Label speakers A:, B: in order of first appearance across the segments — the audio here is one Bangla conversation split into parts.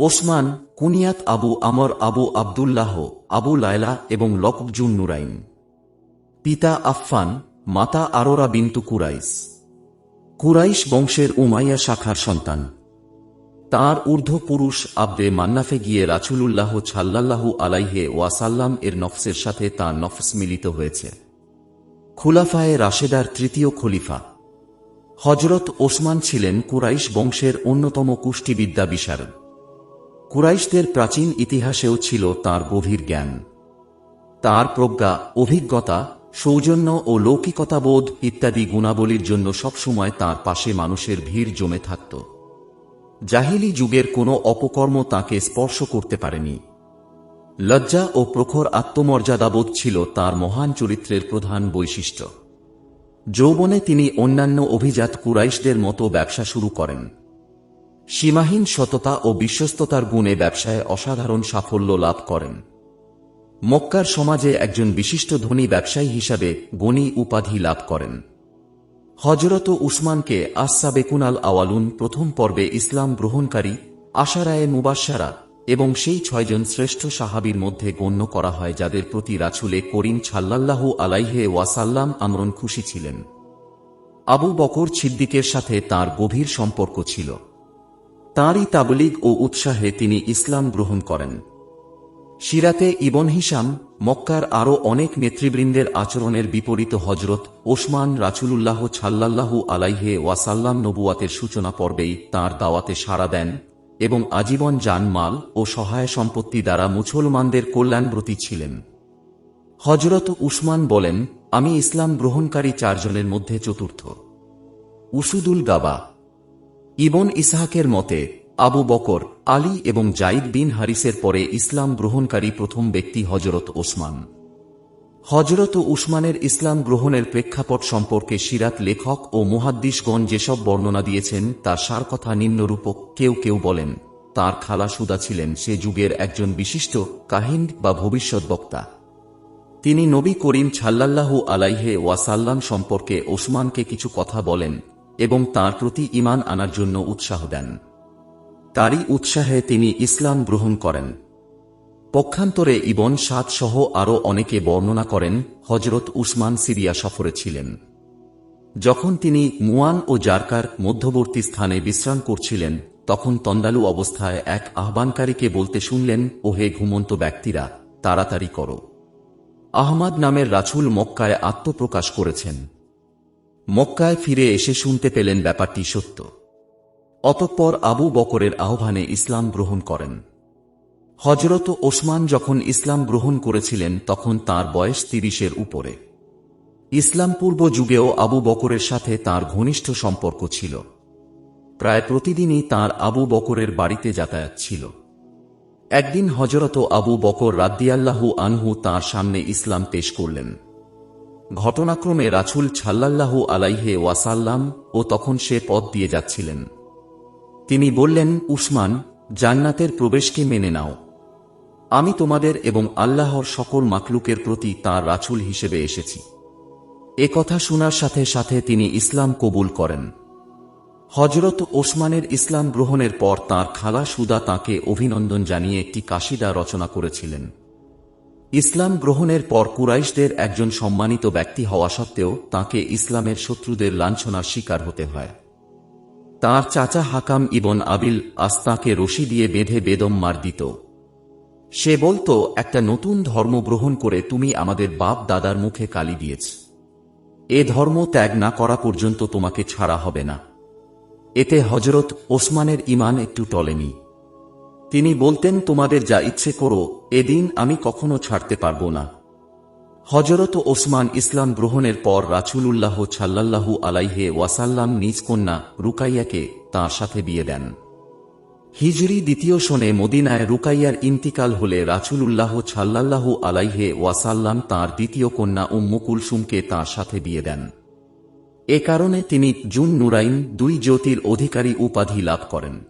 A: ওসমান, কুনিয়াত আবু আমর আবু আবদুল্লাহ, আবু লায়লা এবং লকজুন নুরাইন। পিতা আফফান, মাতা আরোরা বিন্তু কুরাইস কুরাইশ বংশের উমাইয়া শাখার সন্তান। তার ঊর্ধ্ব পুরুষ আব্দে মান্নাফে গিয়ে রাচুলুল্লাহ ছাল্লাল্লাহু আলাইহে ওয়াসাল্লাম এর নফসের সাথে তার নফস মিলিত হয়েছে। খুলাফায়ে রাশেদার তৃতীয় খলিফা। হজরত ওসমান ছিলেন কুরাইশ বংশের অন্যতম কুষ্টিবিদ্যা বিশারদ। কুরাইশদের প্রাচীন ইতিহাসেও ছিল তার গভীর জ্ঞান। তার প্রজ্ঞা, অভিজ্ঞতা, সৌজন্য ও লৌকিকতাবোধ ইত্যাদি গুণাবলীর জন্য সবসময় তার পাশে মানুষের ভিড় জমে থাকত। জাহিলি যুগের কোনো অপকর্ম তাকে স্পর্শ করতে পারেনি। লজ্জা ও প্রখর আত্মমর্যাদাবোধ ছিল তার মহান চরিত্রের প্রধান বৈশিষ্ট্য। যৌবনে তিনি অন্যান্য অভিজাত কুরাইশদের মতো ব্যবসা শুরু করেন। সীমাহীন সততা ও বিশ্বস্ততার গুণে ব্যবসায় অসাধারণ সাফল্য লাভ করেন। মক্কার সমাজে একজন বিশিষ্ট ধনী ব্যবসায়ী হিসাবে গণি উপাধি লাভ করেন। হজরত উসমানকে আসা বেকুনাল আওয়ালুন প্রথম পর্বে ইসলাম গ্রহণকারী আশারায়ে মুবাসারা এবং সেই ছয়জন শ্রেষ্ঠ সাহাবীর মধ্যে গণ্য করা হয় যাদের প্রতি রাছুলে করিম ছাল্লাল্লাহু আলাইহে ওয়াসাল্লাম আমরণ খুশি ছিলেন। আবু বকর ছিদ্দিকের সাথে তার গভীর সম্পর্ক ছিল। তাঁরই তাবলিগ ও উৎসাহে তিনি ইসলাম গ্রহণ করেন। সিরাতে ইবন হিসাম মক্কার আরও অনেক নেতৃবৃন্দের আচরণের বিপরীত হজরত ওসমান রাচুলুল্লাহ ছাল্লাল্লাহু আলাইহে ওয়াসাল্লাম নবুয়াতের সূচনা পর্বেই তাঁর দাওয়াতে সাড়া দেন এবং আজীবন জানমাল ও সহায় সম্পত্তি দ্বারা মুসলমানদের কল্যাণব্রতী ছিলেন। হজরত উসমান বলেন, আমি ইসলাম গ্রহণকারী চারজনের মধ্যে চতুর্থ। উসুদুল গাবা ইবন ইসহাকের মতে, আবু বকর, আলী এবং জাইদ বিন হারিসের পরে ইসলাম গ্রহণকারী প্রথম ব্যক্তি হজরত ওসমান। হজরত উসমানের ইসলাম গ্রহণের প্রেক্ষাপট সম্পর্কে সিরাত লেখক ও মুহাদ্দিসগণ যেসব বর্ণনা দিয়েছেন, তার সার কথা নিম্নরূপক কেউ কেউ বলেন। তার খালা সুদা ছিলেন সে যুগের একজন বিশিষ্ট কাহিন বা ভবিষ্যৎ বক্তা। তিনি নবী করিম ছাল্লাল্লাহু আলাইহে ওয়াসাল্লাম সম্পর্কে ওসমানকে কিছু কথা বলেন। এবং তার প্রতি ইমান আনার জন্য উৎসাহ দেন। তারই উৎসাহে তিনি ইসলাম গ্রহণ করেন। পক্ষান্তরে ইবন সাদ সহ আরও অনেকে বর্ণনা করেন হজরত উসমান সিরিয়া সফরে ছিলেন। যখন তিনি মুয়ান ও জারকার মধ্যবর্তী স্থানে বিশ্রাম করছিলেন, তখন তন্দালু অবস্থায় এক আহ্বানকারীকে বলতে শুনলেন, ওহে ঘুমন্ত ব্যক্তিরা, তাড়াতাড়ি করো। আহমাদ নামের রাছুল মক্কায় আত্মপ্রকাশ করেছেন। মক্কায় ফিরে এসে শুনতে পেলেন ব্যাপারটি সত্য। অতঃপর আবু বকরের আহ্বানে ইসলাম গ্রহণ করেন। হজরত ওসমান যখন ইসলাম গ্রহণ করেছিলেন, তখন তার বয়স তিরিশের উপরে। ইসলাম পূর্ব যুগেও আবু বকরের সাথে তার ঘনিষ্ঠ সম্পর্ক ছিল। প্রায় প্রতিদিনই তার আবু বকরের বাড়িতে যাতায়াত ছিল। একদিন হজরত আবু বকর রাদ্দিয়াল্লাহু আনহু তার সামনে ইসলাম পেশ করলেন। ঘটনাক্রমে রাছুল ছাল্লাল্লাহু আলাইহে ওয়াসাল্লাম ও তখন সে পথ দিয়ে যাচ্ছিলেন। তিনি বললেন, উসমান, জান্নাতের প্রবেশকে মেনে নাও। আমি তোমাদের এবং আল্লাহর সকল মাকলুকের প্রতি তার রাছুল হিসেবে এসেছি। এ কথা শোনার সাথে সাথে তিনি ইসলাম কবুল করেন। হজরত ওসমানের ইসলাম গ্রহণের পর তার খালা সুদা তাকে অভিনন্দন জানিয়ে একটি কাশিদা রচনা করেছিলেন। ইসলাম গ্রহণের পর কুরাইশদের একজন সম্মানিত ব্যক্তি হওয়া সত্ত্বেও তাকে ইসলামের শত্রুদের লাঞ্ছনার শিকার হতে হয়। তার চাচা হাকাম ইবন আবিল আস্তাকে রশি দিয়ে বেঁধে বেদম মার দিত। সে বলতো, একটা নতুন ধর্ম গ্রহণ করে তুমি আমাদের বাপ দাদার মুখে কালি দিয়েছ। এ ধর্ম ত্যাগ না করা পর্যন্ত তোমাকে ছাড়া হবে না। এতে হজরত ওসমানের ইমান একটু টলেনি। তিনি বলতেন, তোমাদের যা ইচ্ছে করো, এদিন আমি কখনো ছাড়তে পারব না। হজরত ওসমান ইসলাম গ্রহণের পর রাছুলুল্লাহ ছাল্লাল্লাহু আলাইহে ওয়াসাল্লাম নিজ কন্যা রুকাইয়াকে তাঁর সাথে বিয়ে দেন। হিজরি দ্বিতীয় শোনে মদিনায় রুকাইয়ার ইন্তিকাল হলে রাছুলুল্লাহ ছাল্লাল্লাহু আলাইহে ওয়াসাল্লাম তাঁর দ্বিতীয় কন্যা উম্মু কুলসুমকে তাঁর সাথে বিয়ে দেন। এ কারণে তিনি জুন নুরাইন, দুই জ্যোতির অধিকারী উপাধি লাভ করেন।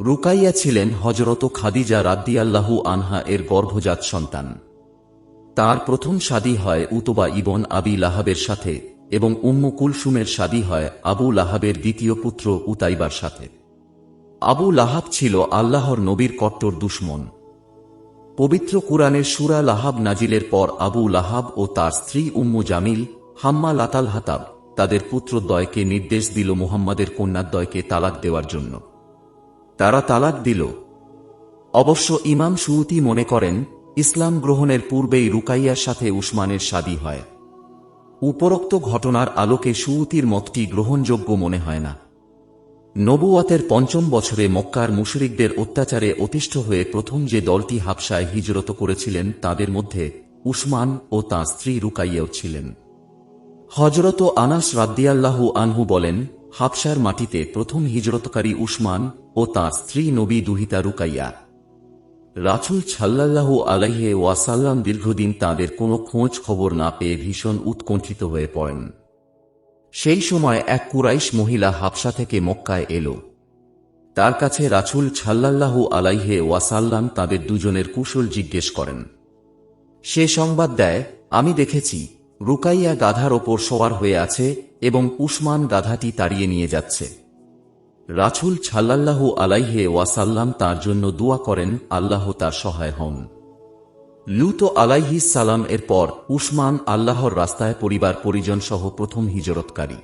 A: রুকাইয়া ছিলেন হজরত খাদিজা রাদ্দিয়াল্লাহু আনহা এর গর্ভজাত সন্তান। তার প্রথম শাদী হয় উতবা ইবন আবি লাহাবের সাথে এবং উম্মু কুলসুমের শাদী হয় আবু লাহাবের দ্বিতীয় পুত্র উতাইবার সাথে। আবু লাহাব ছিল আল্লাহর নবীর কট্টর দুশ্মন। পবিত্র কুরআনের সুরা লাহাব নাজিলের পর আবু লাহাব ও তার স্ত্রী উম্মু জামিল, হাম্মা লাতাল হাতাব, তাদের পুত্রদ্বয়কে নির্দেশ দিল মুহাম্মাদের কন্যাদ্বয়কে তালাক দেওয়ার জন্য। তারা তালাক দিল। অবশ্য ইমাম সুউতি মনে করেন, ইসলাম গ্রহণের পূর্বেই রুকাইয়ার সাথে উসমানের শাদী হয়। উপরোক্ত ঘটনার আলোকে সুউতির মতটি গ্রহণযোগ্য মনে হয় না। নবুয়াতের পঞ্চম বছরে মক্কার মুশরিকদের অত্যাচারে অতিষ্ঠ হয়ে প্রথম যে দলটি হাবসায় হিজরত করেছিলেন, তাদের মধ্যে উসমান ও তাঁর স্ত্রী রুকাইয়াও ছিলেন। হজরত আনাস রাদ্দিয়াল্লাহু আনহু বলেন হাবসার মাটিতে প্রথম হিজরতকারী উসমান ও তাঁর স্ত্রী নবী দুহিতা রুকাইয়া। রাছুল ছাল্লাল্লাহু আলাইহে ওয়াসাল্লাম দীর্ঘদিন তাদের কোনো খোঁজ খবর না পেয়ে ভীষণ উৎকণ্ঠিত হয়ে পড়েন। সেই সময় এক কুরাইশ মহিলা হাবসা থেকে মক্কায় এলো। তার কাছে রাছুল ছাল্লাল্লাহু আলাইহে ওয়াসাল্লাম তাদের দুজনের কুশল জিজ্ঞেস করেন। সে সংবাদ দেয়, আমি দেখেছি রুকাইয়া গাধার ওপর সওয়ার হয়ে আছে এবং উসমান গাধাটি তাড়িয়ে নিয়ে যাচ্ছে। রাছুল ছাল্লাল্লাহু আলাইহে ওয়াসাল্লাম তার জন্য দোয়া করেন, আল্লাহ তার সহায় হন। লুত আলাইহিস সালাম এর পর উসমান আল্লাহর রাস্তায় পরিবার পরিজন সহ প্রথম হিজরতকারী।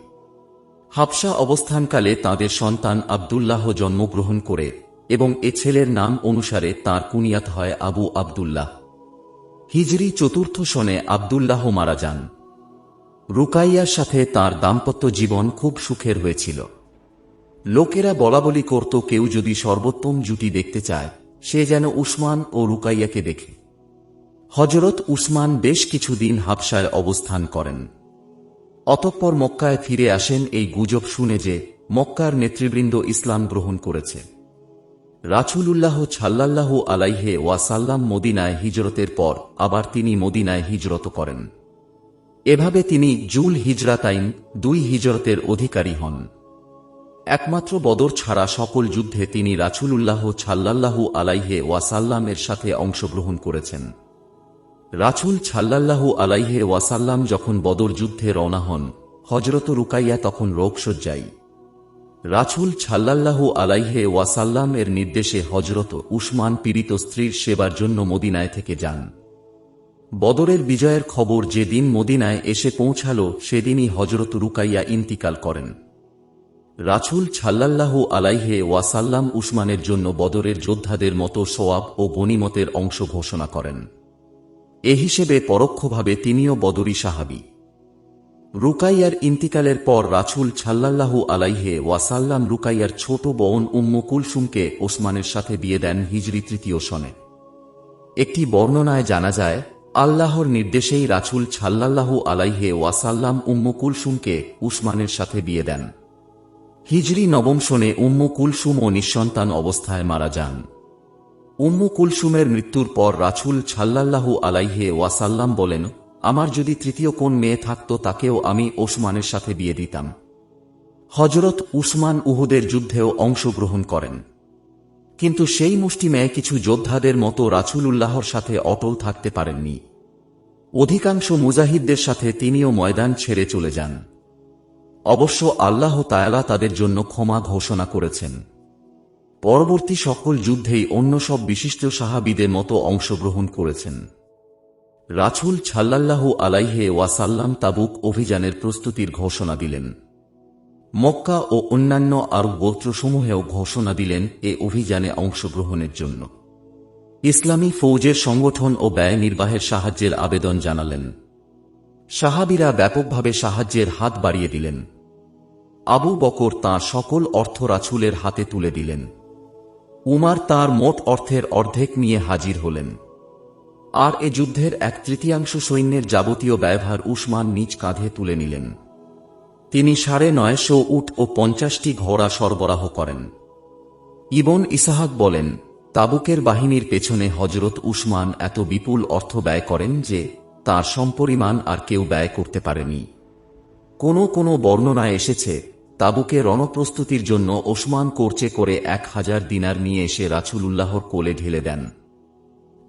A: হাবসা অবস্থানকালে তাদের সন্তান আবদুল্লাহ জন্মগ্রহণ করে এবং এ ছেলের নাম অনুসারে তার কুনিয়াত হয় আবু আবদুল্লাহ। হিজরি চতুর্থ সনে আবদুল্লাহ মারা যান। রুকাইয়ার সাথে তার দাম্পত্য জীবন খুব সুখের হয়েছিল। লোকেরা বলাবলি করত, কেউ যদি সর্বোত্তম জুটি দেখতে চায়, সে যেন উসমান ও রুকাইয়াকে দেখে। হজরত উসমান বেশ কিছুদিন হাবসায় অবস্থান করেন। অতঃপর মক্কায় ফিরে আসেন, এই গুজব শুনে যে মক্কার নেতৃবৃন্দ ইসলাম গ্রহণ করেছে। রাছুলুল্লাহ ছাল্লাল্লাহু আলাইহে ওয়াসাল্লাম মদিনায় হিজরতের পর আবার তিনি মদিনায় হিজরত করেন। এভাবে তিনি জুল হিজরাতাইন দুই হিজরতের অধিকারী হন। একমাত্র বদর ছাড়া সকল যুদ্ধে তিনি রাছুলুল্লাহ ছাল্লাল্লাহু আলাইহে ওয়াসাল্লামের সাথে অংশগ্রহণ করেছেন। রাছুল ছাল্লাল্লাহু আলাইহে ওয়াসাল্লাম যখন বদর যুদ্ধে রওনা হন হজরত রুকাইয়া তখন রোগশয্যায়ী। রাছুল ছাল্লাল্লাহু আলাইহে ওয়াসাল্লাম এর নির্দেশে হজরত উসমান পীড়িত স্ত্রীর সেবার জন্য মদিনায় থেকে যান। বদরের বিজয়ের খবর যেদিন মদিনায় এসে পৌঁছাল, সেদিনই হজরত রুকাইয়া ইন্তিকাল করেন। রাছুল ছাল্লাল্লাহু আলাইহে ওয়াসাল্লাম উসমানের জন্য বদরের যোদ্ধাদের মতো সোয়াব ও গনিমতের অংশ ঘোষণা করেন। এ হিসেবে পরোক্ষভাবে তিনিও বদরি সাহাবি। রুকাইয়ার ইন্তিকালের পর রাছুল ছাল্লাল্লাহু আলাইহে ওয়াসাল্লাম রুকাইয়ার ছোট বোন উম্মু কুলসুমকে ওসমানের সাথে বিয়ে দেন হিজরি তৃতীয় সনে। একটি বর্ণনায় জানা যায়, আল্লাহর নির্দেশেই রাছুল ছাল্লাল্লাহু আলাইহে ওয়াসাল্লাম উম্মু কুলসুমকে উসমানের সাথে বিয়ে দেন। হিজরি নবম শনে উম্মু কুলসুম ও নিঃসন্তান অবস্থায় মারা যান। উম্মু কুলসুমের মৃত্যুর পর রাছুল ছাল্লাল্লাহু আলাইহে ওয়াসাল্লাম বলেন আমার যদি তৃতীয় কোন মেয়ে থাকত, তাকেও আমি ওসমানের সাথে বিয়ে দিতাম। হজরত উসমান উহুদের যুদ্ধেও অংশগ্রহণ করেন। কিন্তু সেই মুষ্টি মেয়ে কিছু যোদ্ধাদের মতো রাছুল উল্লাহর সাথে অটল থাকতে পারেননি। অধিকাংশ মুজাহিদদের সাথে তিনিও ময়দান ছেড়ে চলে যান। অবশ্য আল্লাহ তায়ালা তাদের জন্য ক্ষমা ঘোষণা করেছেন। পরবর্তী সকল যুদ্ধেই অন্য সব বিশিষ্ট সাহাবিদের মতো অংশগ্রহণ করেছেন। রাছুল ছাল্লাল্লাহু আলাইহে ওয়াসাল্লাম তাবুক অভিযানের প্রস্তুতির ঘোষণা দিলেন। মক্কা ও অন্যান্য আরব গোত্রসমূহেও ঘোষণা দিলেন এ অভিযানে অংশগ্রহণের জন্য। ইসলামী ফৌজের সংগঠন ও ব্যয় নির্বাহের সাহায্যের আবেদন জানালেন। সাহাবিরা ব্যাপকভাবে সাহায্যের হাত বাড়িয়ে দিলেন। আবু বকর তাঁর সকল অর্থ রাছুলের হাতে তুলে দিলেন। উমার তার মোট অর্থের অর্ধেক নিয়ে হাজির হলেন। আর এ যুদ্ধের এক তৃতীয়াংশ সৈন্যের যাবতীয় ব্যয়ভার উসমান নিজ কাঁধে তুলে নিলেন। তিনি সাড়ে নয়শো উট ও পঞ্চাশটি ঘোড়া সরবরাহ করেন। ইবন ইসাহাক বলেন, তাবুকের বাহিনীর পেছনে হজরত উসমান এত বিপুল অর্থ ব্যয় করেন যে তার সম্পরিমাণ আর কেউ ব্যয় করতে পারেনি। কোনো কোনো বর্ণনায় এসেছে, তাবুকে রণপ্রস্তুতির জন্য ওসমান কোর্চে করে এক হাজার দিনার নিয়ে এসে রাছুলুল্লাহর কোলে ঢেলে দেন।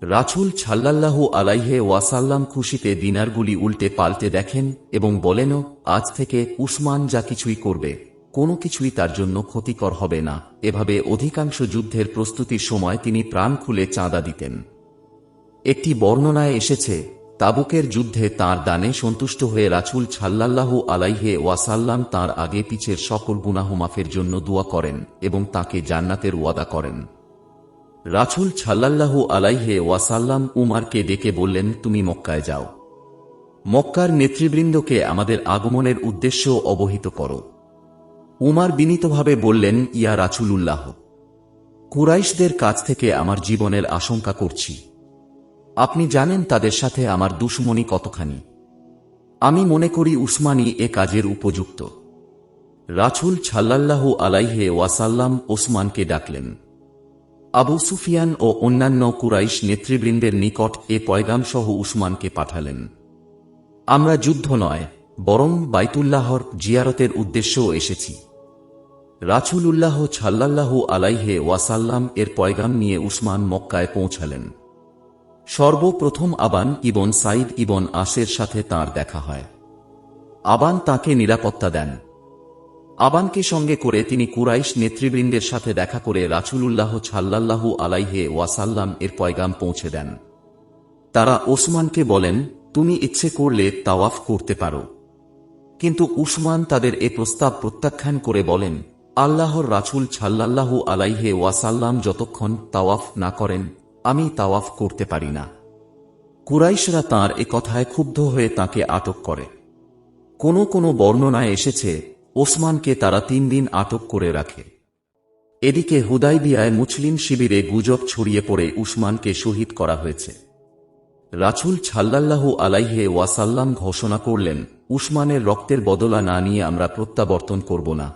A: রাছুল ছাল্লাল্লাহু আলাইহে ওয়াসাল্লাম খুশিতে দিনারগুলি উল্টে পাল্টে দেখেন এবং বলেন, আজ থেকে উসমান যা কিছুই করবে, কোনো কিছুই তার জন্য ক্ষতিকর হবে না। এভাবে অধিকাংশ যুদ্ধের প্রস্তুতির সময় তিনি প্রাণ খুলে চাঁদা দিতেন। একটি বর্ণনায় এসেছে, তাবুকের যুদ্ধে তার দানে সন্তুষ্ট হয়ে রাছুল ছাল্লাল্লাহু আলাইহে ওয়াসাল্লাম তার আগে পিছের সকল গুনাহ মাফের জন্য দোয়া করেন এবং তাকে জান্নাতের ওয়াদা করেন। রাছুল ছাল্লাল্লাহু আলাইহে ওয়াসাল্লাম উমারকে ডেকে বললেন, তুমি মক্কায় যাও। মক্কার নেতৃবৃন্দকে আমাদের আগমনের উদ্দেশ্য অবহিত করো। উমার বিনীতভাবে বললেন, ইয়া রাছুলুল্লাহ কুরাইশদের কাছ থেকে আমার জীবনের আশঙ্কা করছি। আপনি জানেন তাদের সাথে আমার দুশ্মনী কতখানি। আমি মনে করি উসমানী এ কাজের উপযুক্ত। রাছুল ছাল্লাল্লাহু আলাইহে ওয়াসাল্লাম ওসমানকে ডাকলেন আবু সুফিয়ান ও অন্যান্য কুরাইশ নেতৃবৃন্দের নিকট এ পয়গাম সহ উসমানকে পাঠালেন। আমরা যুদ্ধ নয়, বরং বাইতুল্লাহর জিয়ারতের উদ্দেশ্যও এসেছি। রাছুলুল্লাহ ছাল্লাল্লাহু আলাইহে ওয়াসাল্লাম এর পয়গাম নিয়ে উসমান মক্কায় পৌঁছালেন। সর্বপ্রথম আবান ইবন সাইদ ইবন আসের সাথে তার দেখা হয়। আবান তাকে নিরাপত্তা দেন। আবানকে সঙ্গে করে তিনি কুরাইশ নেতৃবৃন্দের সাথে দেখা করে রাছুলুল্লাহ ছাল্লাল্লাহু আলাইহে ওয়াসাল্লাম এর পয়গাম পৌঁছে দেন। তারা ওসমানকে বলেন, তুমি ইচ্ছে করলে তাওয়াফ করতে পারো। কিন্তু উসমান তাদের এ প্রস্তাব প্রত্যাখ্যান করে বলেন, আল্লাহর রাছুল ছাল্লাল্লাহু আলাইহে ওয়াসাল্লাম যতক্ষণ তাওয়াফ না করেন, আমি তাওয়াফ করতে পারি না। কুরাইশরা তাঁর এ কথায় ক্ষুব্ধ হয়ে তাকে আটক করে। কোনো কোনো বর্ণনায় এসেছে ওসমানকে তারা তিন দিন আটক করে রাখে। এদিকে হুদাইবিয়ায় মুসলিম শিবিরে গুজব ছড়িয়ে পড়ে উসমানকে শহীদ করা হয়েছে। রাছুল ছাল্লাল্লাহু আলাইহে ওয়াসাল্লাম ঘোষণা করলেন, উসমানের রক্তের বদলা না নিয়ে আমরা প্রত্যাবর্তন করব না।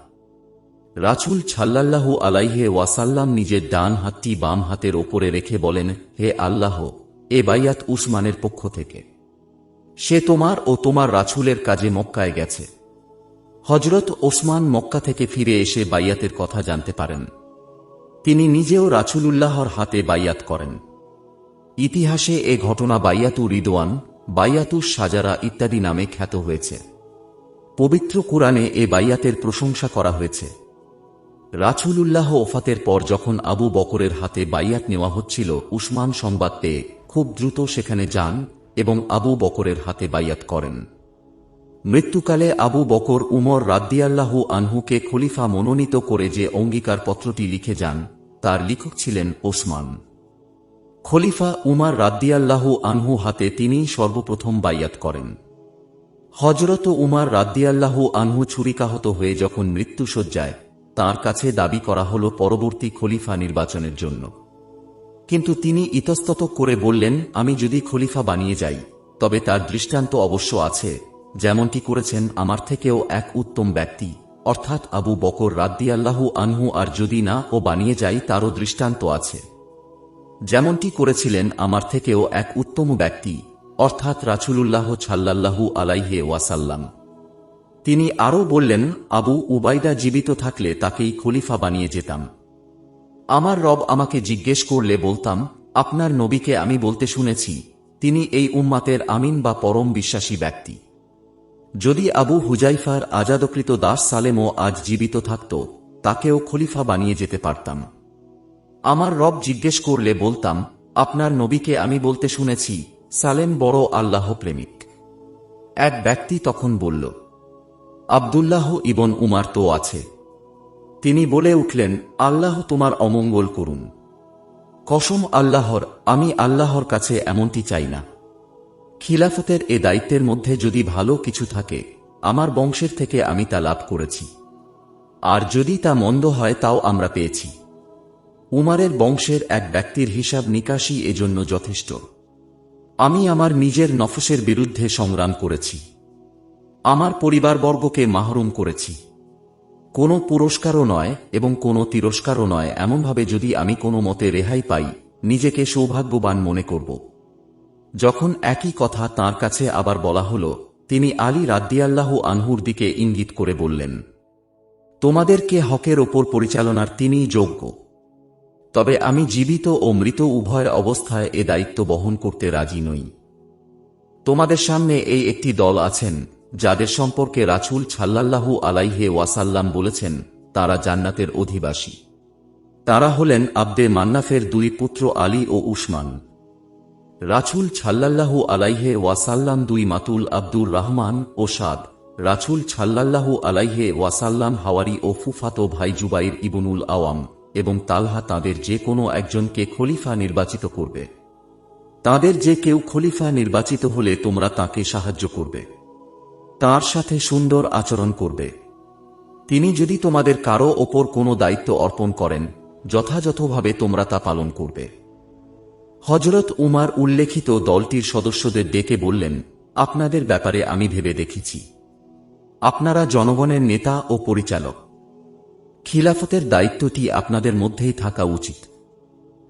A: রাছুল ছাল্লাল্লাহু আলাইহে ওয়াসাল্লাম নিজের ডান হাতটি বাম হাতের ওপরে রেখে বলেন, হে আল্লাহ, এ বাইয়াত উসমানের পক্ষ থেকে। সে তোমার ও তোমার রাছুলের কাজে মক্কায় গেছে। হজরত ওসমান মক্কা থেকে ফিরে এসে বাইয়াতের কথা জানতে পারেন। তিনি নিজেও রাছুলুল্লাহর হাতে বাইয়াত করেন। ইতিহাসে এ ঘটনা বাইয়াতু রিদওয়ান, বাইয়াতু সাজারা ইত্যাদি নামে খ্যাত হয়েছে। পবিত্র কোরআনে এ বাইয়াতের প্রশংসা করা হয়েছে। রাছুলুল্লাহ ওফাতের পর যখন আবু বকরের হাতে বাইয়াত নেওয়া হচ্ছিল, উসমান সংবাদ পেয়ে খুব দ্রুত সেখানে যান এবং আবু বকরের হাতে বাইয়াত করেন। মৃত্যুকালে আবু বকর উমর রাদ্দিয়াল্লাহু আনহুকে খলিফা মনোনীত করে যে অঙ্গীকার পত্রটি লিখে যান, তার লেখক ছিলেন ওসমান। খলিফা উমার রাদ্দিয়াল্লাহু আনহু হাতে তিনিই সর্বপ্রথম বাইয়াত করেন। হজরত উমার রাদ্দিয়াল্লাহু আনহু ছুরিকাহত হয়ে যখন মৃত্যুসজ্জায় তার কাছে দাবি করা হল পরবর্তী খলিফা নির্বাচনের জন্য। কিন্তু তিনি ইতস্তত করে বললেন, আমি যদি খলিফা বানিয়ে যাই, তবে তার দৃষ্টান্ত অবশ্য আছে। যেমনটি করেছেন আমার থেকেও এক উত্তম ব্যক্তি। অর্থাৎ আবু বকর রাদ্দিয়াল্লাহু আনহু আর যদি না ও বানিয়ে যাই, তারও দৃষ্টান্ত আছে। যেমনটি করেছিলেন আমার থেকেও এক উত্তম ব্যক্তি। অর্থাৎ রাছুলুল্লাহ ছাল্লাল্লাহু আলাইহে ওয়াসাল্লাম। তিনি আরও বললেন, আবু উবাইদা জীবিত থাকলে তাকেই খলিফা বানিয়ে যেতাম। আমার রব আমাকে জিজ্ঞেস করলে বলতাম, আপনার নবীকে আমি বলতে শুনেছি। তিনি এই উম্মাতের আমিন বা পরম বিশ্বাসী ব্যক্তি। যদি আবু হুজাইফার আজাদকৃত দাস সালেমও আজ জীবিত থাকত, তাকেও খলিফা বানিয়ে যেতে পারতাম। আমার রব জিজ্ঞেস করলে বলতাম, আপনার নবীকে আমি বলতে শুনেছি, সালেম বড় আল্লাহ প্রেমিক এক ব্যক্তি তখন বলল, আবদুল্লাহ ইবন উমার তো আছে। তিনি বলে উঠলেন, আল্লাহ তোমার অমঙ্গল করুন। কসম আল্লাহর, আমি আল্লাহর কাছে এমনটি চাই না। খিলাফতের এ দায়িত্বের মধ্যে যদি ভালো কিছু থাকে, আমার বংশের থেকে আমি তা লাভ করেছি। আর যদি তা মন্দ হয়, তাও আমরা পেয়েছি। উমারের বংশের এক ব্যক্তির হিসাব নিকাশই এজন্য যথেষ্ট। আমি আমার নিজের নফসের বিরুদ্ধে সংগ্রাম করেছি। আমার পরিবারবর্গকে মাহরুম করেছি। কোনো পুরস্কারও নয় এবং কোনো তিরস্কারও নয়, এমনভাবে যদি আমি কোনো মতে রেহাই পাই, নিজেকে সৌভাগ্যবান মনে করব। যখন একই কথা তার কাছে আবার বলা হল, তিনি আলী রাদ্দিয়াল্লাহু আনহুর দিকে ইঙ্গিত করে বললেন তোমাদেরকে হকের ওপর পরিচালনার তিনিই যোগ্য। তবে আমি জীবিত ও মৃত উভয় অবস্থায় এ দায়িত্ব বহন করতে রাজি নই। তোমাদের সামনে এই একটি দল আছেন, যাদের সম্পর্কে রাছুল ছাল্লাল্লাহু আলাইহে ওয়াসাল্লাম বলেছেন, তারা জান্নাতের অধিবাসী। তারা হলেন আব্দে মান্নাফের দুই পুত্র আলী ও উসমান। রাছুল ছাল্লাল্লাহু আলাইহে ওয়াসাল্লাম দুই মাতুল আব্দুর রহমান ও সাদ। রাছুল ছাল্লাল্লাহু আলাইহে ওয়াসাল্লাম হাওয়ারি ও ফুফাতো ভাই জুবাইর ইবনুল আওয়াম এবং তালহা তাদের যে কোনো একজনকে খলিফা নির্বাচিত করবে। তাদের যে কেউ খলিফা নির্বাচিত হলে তোমরা তাকে সাহায্য করবে। তার সাথে সুন্দর আচরণ করবে। তিনি যদি তোমাদের কারও ওপর কোনো দায়িত্ব অর্পণ করেন, যথাযথভাবে তোমরা তা পালন করবে। হজরত উমার উল্লেখিত দলটির সদস্যদের ডেকে বললেন, আপনাদের ব্যাপারে আমি ভেবে দেখেছি। আপনারা জনগণের নেতা ও পরিচালক। খিলাফতের দায়িত্বটি আপনাদের মধ্যেই থাকা উচিত।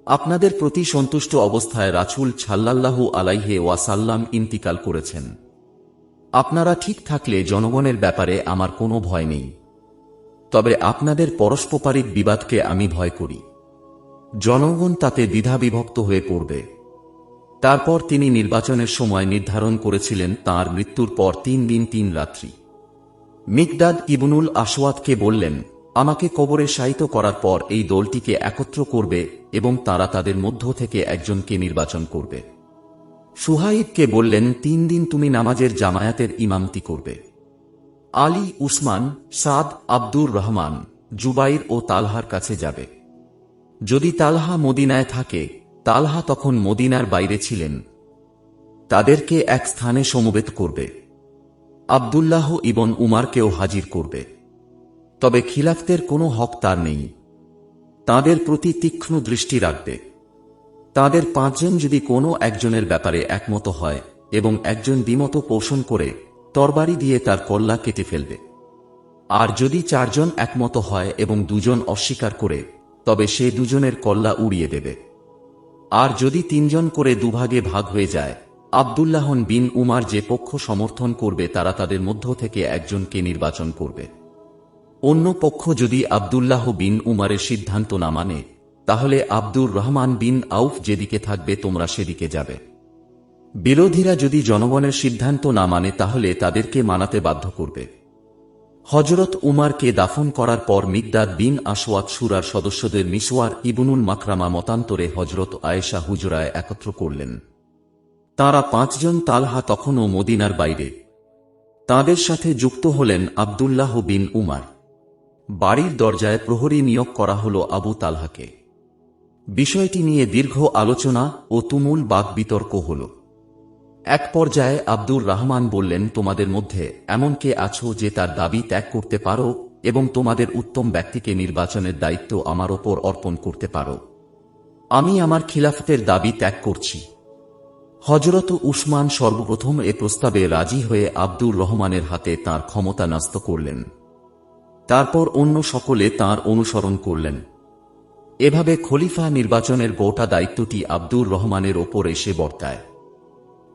A: আপনাদের প্রতি সন্তুষ্ট অবস্থায় রাছুল ছাল্লাল্লাহু আলাইহে ওয়াসাল্লাম ইন্তিকাল করেছেন। আপনারা ঠিক থাকলে জনগণের ব্যাপারে আমার কোনো ভয় নেই। তবে আপনাদের পরস্পরিক বিবাদকে আমি ভয় করি। জনগণ তাতে দ্বিধাবিভক্ত হয়ে পড়বে। তারপর তিনি নির্বাচনের সময় নির্ধারণ করেছিলেন তার মৃত্যুর পর তিন দিন তিন রাত্রি। মিকদাদ ইবনুল আসওয়াদকে বললেন, আমাকে কবরে শায়িত করার পর এই দলটিকে একত্র করবে এবং তারা তাদের মধ্য থেকে একজনকে নির্বাচন করবে। সুহাইবকে বললেন, তিন দিন তুমি নামাজের জামায়াতের ইমামতি করবে। আলী, উসমান, সাদ, আব্দুর রহমান, জুবাইর ও তালহার কাছে যাবে। যদি তালহা মদিনায় থাকে, তালহা তখন মদিনার বাইরে ছিলেন। তাদেরকে এক স্থানে সমবেত করবে। আবদুল্লাহ ইবন উমারকেও হাজির করবে। তবে খিলাফতের কোনো হক তার নেই। তাদের প্রতি তীক্ষ্ণ দৃষ্টি রাখবে। তাদের পাঁচজন যদি কোনো একজনের ব্যাপারে একমত হয় এবং একজন দ্বিমত পোষণ করে, তরবারি দিয়ে তার কল্লা কেটে ফেলবে। আর যদি চারজন একমত হয় এবং দুজন অস্বীকার করে তবে সে দুজনের কল্লা উড়িয়ে দেবে। আর যদি তিনজন করে দুভাগে ভাগ হয়ে যায় আবদুল্লাহন বিন উমার যে পক্ষ সমর্থন করবে তারা তাদের মধ্য থেকে একজনকে নির্বাচন করবে। অন্য পক্ষ যদি আবদুল্লাহ বিন উমারের সিদ্ধান্ত না মানে তাহলে আব্দুর রহমান বিন আউফ যেদিকে থাকবে তোমরা সেদিকে যাবে। বিরোধীরা যদি জনগণের সিদ্ধান্ত না মানে তাহলে তাদেরকে মানাতে বাধ্য করবে। হজরত উমারকে দাফন করার পর মিকদাদ বিন আসওয়াত সুরার সদস্যদের মিসওয়ার ইবনুল মাকরামা মতান্তরে হজরত আয়েশা হুজরায় একত্র করলেন। তারা পাঁচজন তালহা তখনও মদিনার বাইরে। তাদের সাথে যুক্ত হলেন আবদুল্লাহ বিন উমার। বাড়ির দরজায় প্রহরী নিয়োগ করা হল আবু তালহাকে। বিষয়টি নিয়ে দীর্ঘ আলোচনা ও তুমুল বাক বিতর্ক হল। এক পর্যায়ে আব্দুর রহমান বললেন, তোমাদের মধ্যে এমন কে আছো যে তার দাবি ত্যাগ করতে পারো এবং তোমাদের উত্তম ব্যক্তিকে নির্বাচনের দায়িত্ব আমার ওপর অর্পণ করতে পারো। আমি আমার খিলাফতের দাবি ত্যাগ করছি। হজরত উসমান সর্বপ্রথম এ প্রস্তাবে রাজি হয়ে আব্দুর রহমানের হাতে তার ক্ষমতা ন্যস্ত করলেন। তারপর অন্য সকলে তার অনুসরণ করলেন। এভাবে খলিফা নির্বাচনের গোটা দায়িত্বটি আব্দুর রহমানের ওপর এসে বর্তায়।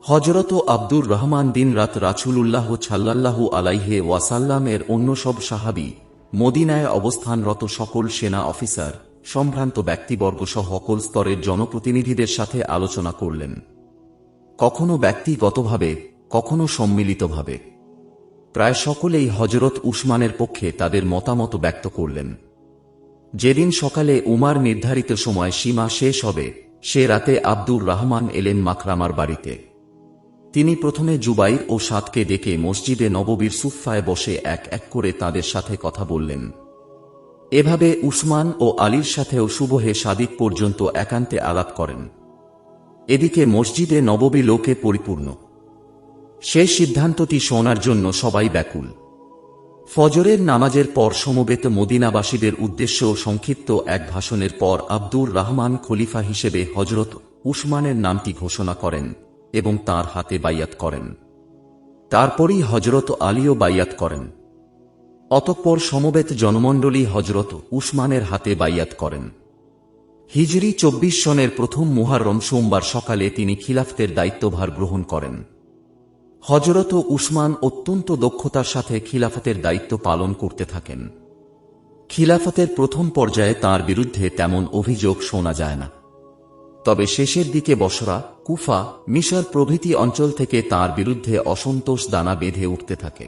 A: হজরত আব্দুর রহমান দিন রাত রাছুলুল্লাহ ছাল্লাল্লাহু আলাইহে ওয়াসাল্লামের অন্য সব সাহাবি মদিনায় অবস্থানরত সকল সেনা অফিসার, সম্ভ্রান্ত ব্যক্তিবর্গ সহ সকল স্তরের জনপ্রতিনিধিদের সাথে আলোচনা করলেন। কখনো ব্যক্তিগতভাবে, কখনো সম্মিলিতভাবে। প্রায় সকলেই হজরত উসমানের পক্ষে তাদের মতামত ব্যক্ত করলেন। যেদিন সকালে উমার নির্ধারিত সময় সীমা শেষ হবে, সে রাতে আব্দুর রহমান এলেন মাকরামার বাড়িতে। তিনি প্রথমে জুবাইর ও সাতকে ডেকে মসজিদে নববীর সুফায় বসে এক এক করে তাদের সাথে কথা বললেন। এভাবে উসমান ও আলীর সাথেও শুভহে সাদিক পর্যন্ত একান্তে আলাপ করেন। এদিকে মসজিদে নববী লোকে পরিপূর্ণ। সেই সিদ্ধান্তটি শোনার জন্য সবাই ব্যাকুল। ফজরের নামাজের পর সমবেত মদিনাবাসীদের উদ্দেশ্য সংক্ষিপ্ত এক ভাষণের পর আব্দুর রহমান খলিফা হিসেবে হজরত উসমানের নামটি ঘোষণা করেন। এবং তার হাতে বাইয়াত করেন। তারপরই হজরত আলীও বাইয়াত করেন। অতঃপর সমবেত জনমণ্ডলী হজরত উসমানের হাতে বাইয়াত করেন। হিজরি চব্বিশ সনের প্রথম মুহারম সোমবার সকালে তিনি খিলাফতের দায়িত্বভার গ্রহণ করেন। হজরত উসমান অত্যন্ত দক্ষতার সাথে খিলাফতের দায়িত্ব পালন করতে থাকেন। খিলাফতের প্রথম পর্যায়ে তার বিরুদ্ধে তেমন অভিযোগ শোনা যায় না। তবে শেষের দিকে বসরা, কুফা, মিশর প্রভৃতি অঞ্চল থেকে তার বিরুদ্ধে অসন্তোষ দানা বেঁধে উঠতে থাকে।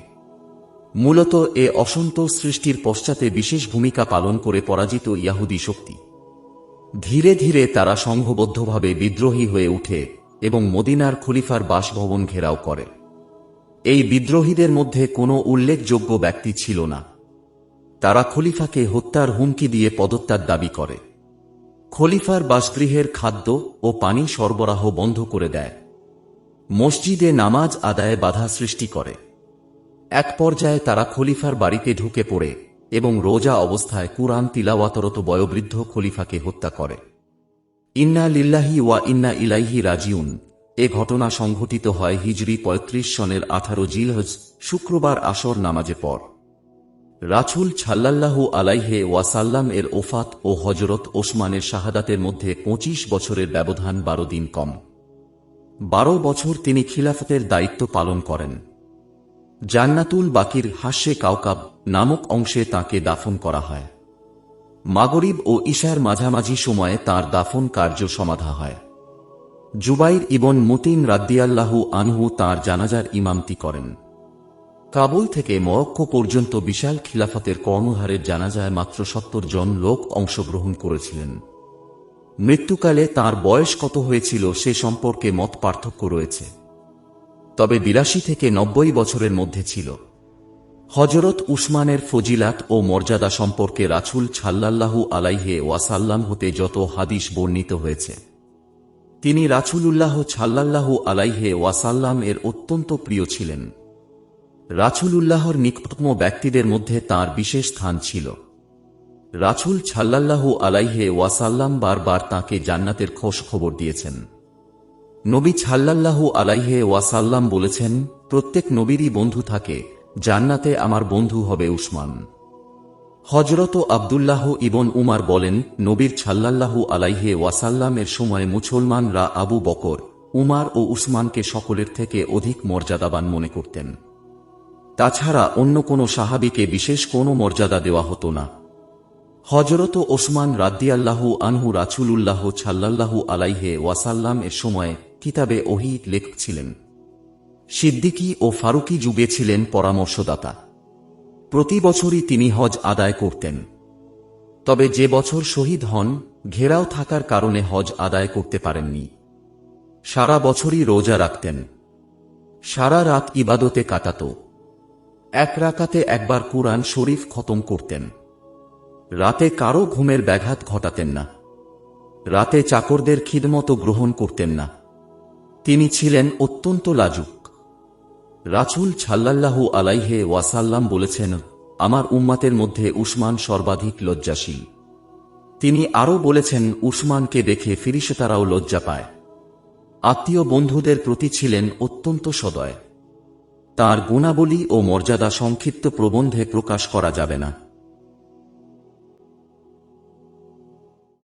A: মূলত এ অসন্তোষ সৃষ্টির পশ্চাতে বিশেষ ভূমিকা পালন করে পরাজিত ইয়াহুদি শক্তি। ধীরে ধীরে তারা সংঘবদ্ধভাবে বিদ্রোহী হয়ে উঠে এবং মদিনার খলিফার বাসভবন ঘেরাও করে। এই বিদ্রোহীদের মধ্যে কোনো উল্লেখযোগ্য ব্যক্তি ছিল না। তারা খলিফাকে হত্যার হুমকি দিয়ে পদত্যাগ দাবি করে। খলিফার বাসগৃহের খাদ্য ও পানি সরবরাহ বন্ধ করে দেয়। মসজিদে নামাজ আদায়ে বাধা সৃষ্টি করে। এক পর্যায়ে তারা খলিফার বাড়িতে ঢুকে পড়ে এবং রোজা অবস্থায় কুরআন তিলাওয়াতরত বয়োবৃদ্ধ খলিফাকে হত্যা করে। ইন্না লিল্লাহি ওয়া ইন্না ইলাইহি রাজিউন। এ ঘটনা সংঘটিত হয় হিজরি ৩৫ সনের আঠারো জিলহজ শুক্রবার আসর নামাজে পর। রাছুল ছাল্লাল্লাহু আলাইহে ওয়াসাল্লাম এর ওফাত ও হজরত ওসমানের শাহাদাতের মধ্যে ২৫ বছরের ব্যবধান বারো দিন কম। বারো বছর তিনি খিলাফতের দায়িত্ব পালন করেন। জান্নাতুল বাকির হাস্যে কাউকাব নামক অংশে তাকে দাফন করা হয়। মাগরিব ও ঈশার মাঝামাঝি সময়ে তার দাফন কার্য সমাধা হয়। জুবাইর ইবন মুতিন রাদ্দিয়াল্লাহু আনহু তার জানাজার ইমামতি করেন। কাবুল থেকে মরক্কো পর্যন্ত বিশাল খিলাফতের কর্ণধারের জানাজায় মাত্র সত্তর জন লোক অংশগ্রহণ করেছিলেন। মৃত্যুকালে তার বয়স কত হয়েছিল সে সম্পর্কে মত পার্থক্য রয়েছে। তবে বিরাশি থেকে নব্বই বছরের মধ্যে ছিল। হজরত উসমানের ফজিলাত ও মর্যাদা সম্পর্কে রাছুল ছাল্লাল্লাহু আলাইহে ওয়াসাল্লাম হতে যত হাদিস বর্ণিত হয়েছে। তিনি রাছুলুল্লাহ ছাল্লাল্লাহু আলাইহে ওয়াসাল্লাম এর অত্যন্ত প্রিয় ছিলেন। রাছুলুল্লাহর নিকটতম ব্যক্তিদের মধ্যে তার বিশেষ স্থান ছিল। রাছুল ছাল্লাল্লাহু আলাইহে ওয়াসাল্লাম বারবার তাকে জান্নাতের খোঁজ খবর দিয়েছেন। নবী ছাল্লাল্লাহু আলাইহে ওয়াসাল্লাম বলেছেন, প্রত্যেক নবীরই বন্ধু থাকে, জান্নাতে আমার বন্ধু হবে উসমান। হজরত আবদুল্লাহ ইবন উমার বলেন, নবীর ছাল্লাল্লাহু আলাইহে ওয়াসাল্লামের সময় মুসলমানরা আবু বকর, উমার ও উসমানকে সকলের থেকে অধিক মর্যাদাবান মনে করতেন। তাছাড়া অন্য কোনো সাহাবিকে বিশেষ কোনো মর্যাদা দেওয়া হতো না। হজরত ওসমান রাদ্দিয়াল্লাহু আনহু রাছুলুল্লাহ ছাল্লাল্লাহু আলাইহে ওয়াসাল্লাম এর সময় কিতাবে ওহি লেখক ছিলেন সিদ্দিকী ও ফারুকি যুগে ছিলেন পরামর্শদাতা। প্রতি বছরই তিনি হজ আদায় করতেন। তবে যে বছর শহীদ হন, ঘেরাও থাকার কারণে হজ আদায় করতে পারেননি। সারা বছরই রোজা রাখতেন। সারা রাত ইবাদতে কাটাত। এক রাকাতে একবার কুরআন শরীফ খতম করতেন। রাতে কারও ঘুমের ব্যাঘাত ঘটাতেন না। রাতে চাকরদের খিদমতো গ্রহণ করতেন না। তিনি ছিলেন অত্যন্ত লাজুক। রাছুল ছাল্লাল্লাহু আলাইহে ওয়াসাল্লাম বলেছেন, আমার উম্মাতের মধ্যে উসমান সর্বাধিক লজ্জাশীল। তিনি আরও বলেছেন, উসমানকে দেখে ফিরিসেতারাও লজ্জা পায়। আত্মীয় বন্ধুদের প্রতি ছিলেন অত্যন্ত সদয়। তার গুণাবলী ও মর্যাদা সংক্ষিপ্ত প্রবন্ধে প্রকাশ করা যাবে না।